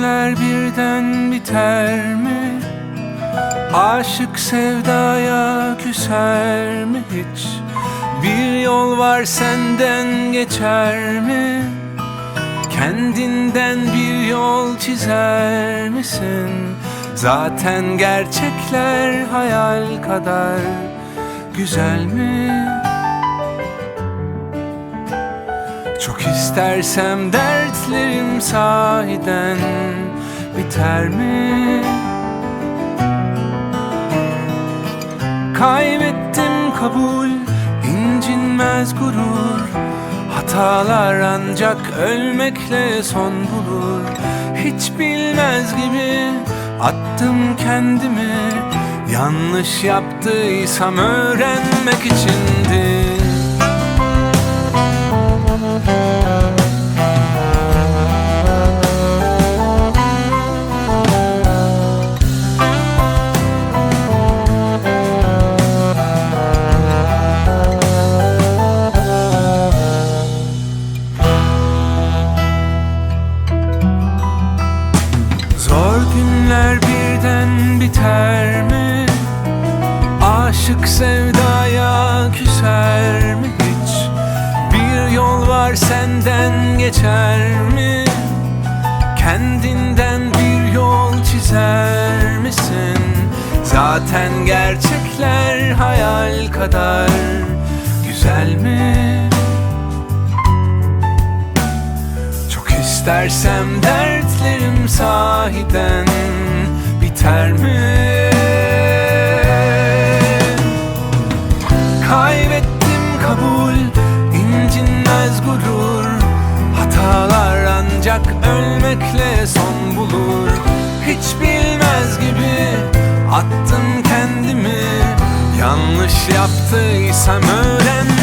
Günler birden biter mi? Aşık sevdaya küser mi hiç? Bir yol var senden geçer mi? Kendinden bir yol çizer misin? Zaten gerçekler hayal kadar güzel mi? Çok istersem dertlerim sahiden biter mi? Kaybettim kabul, incinmez gurur. Hatalar ancak ölmekle son bulur. Hiç bilmez gibi attım kendimi. Yanlış yaptıysam öğrenmek içindi birden biter mi? Aşık sevdaya küser mi hiç? Bir yol var senden geçer mi? Kendinden bir yol çizer misin? Zaten gerçekler hayal kadar güzel mi? Çok istersem dertlerim sahiden biter mi? Kaybettim kabul, incinmez gurur. Hatalar ancak ölmekle son bulur. Hiç bilmez gibi attım kendimi. Yanlış yaptıysam içindi